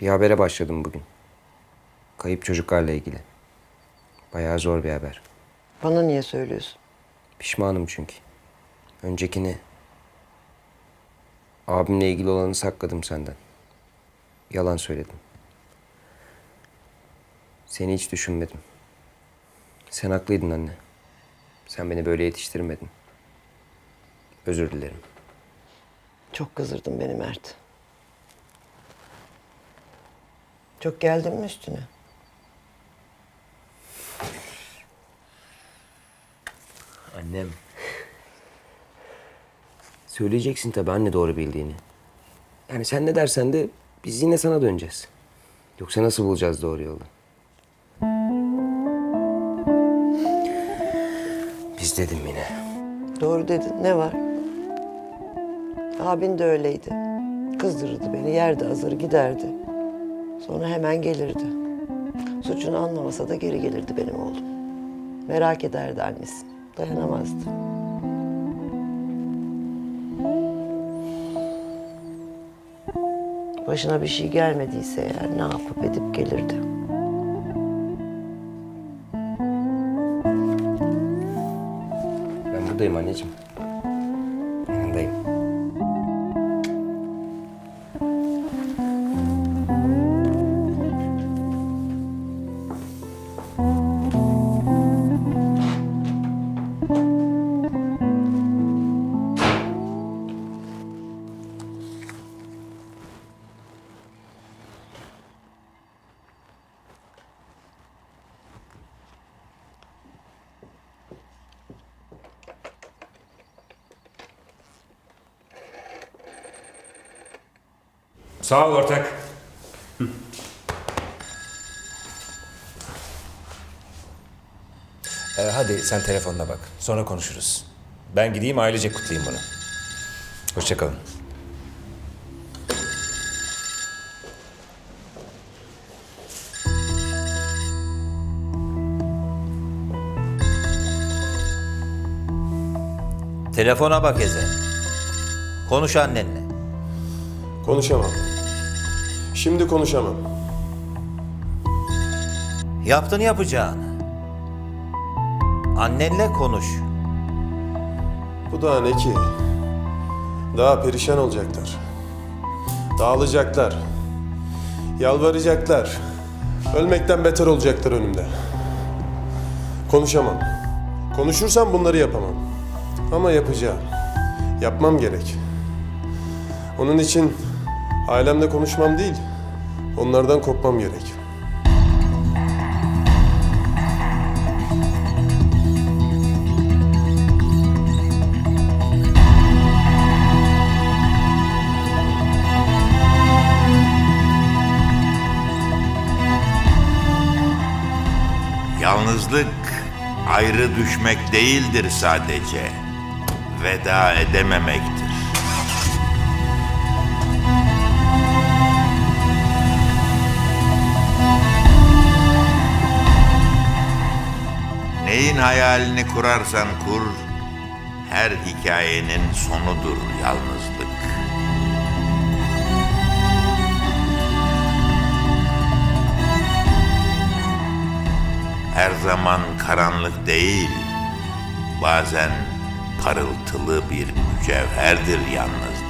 Bir habere başladım bugün. Kayıp çocuklarla ilgili. Bayağı zor bir haber. Bana niye söylüyorsun? Pişmanım çünkü. Öncekini... Abimle ilgili olanı sakladım senden. Yalan söyledim. Seni hiç düşünmedim. Sen haklıydın anne. Sen beni böyle yetiştirmedin. Özür dilerim. Çok kızdırdın beni Mert. Çok geldin mi üstüne? Annem. Söyleyeceksin tabii anne doğru bildiğini. Yani sen ne dersen de biz yine sana döneceğiz. Yoksa nasıl bulacağız doğru yolu? Biz dedim yine. Doğru dedin. Ne var? Abin de öyleydi. Kızdırırdı beni. Yerdi hazır giderdi. Sonra hemen gelirdi. Suçunu anlamasa da geri gelirdi benim oğlum. Merak ederdi annesi. Dayanamazdı. Başına bir şey gelmediyse eğer ne yapıp edip gelirdi. Ben buradayım anneciğim. Sağ ol ortak. Ee, hadi sen telefonuna bak. Sonra konuşuruz. Ben gideyim ailece kutlayayım bunu. Hoşçakalın. Telefona bak Ezel. Konuş annenle. Konuşamam. Şimdi konuşamam. Yaptın yapacağını. Annenle konuş. Bu daha ne ki? Daha perişan olacaklar. Dağılacaklar. Yalvaracaklar. Ölmekten beter olacaklar önümde. Konuşamam. Konuşursam bunları yapamam. Ama yapacağım. Yapmam gerek. Onun için ailemle konuşmam değil, onlardan kopmam gerek. Yalnızlık ayrı düşmek değildir sadece. Veda edememektir. Hayalini kurarsan kur, her hikayenin sonudur yalnızlık. her zaman karanlık değil, bazen parıltılı bir mücevherdir yalnızlık.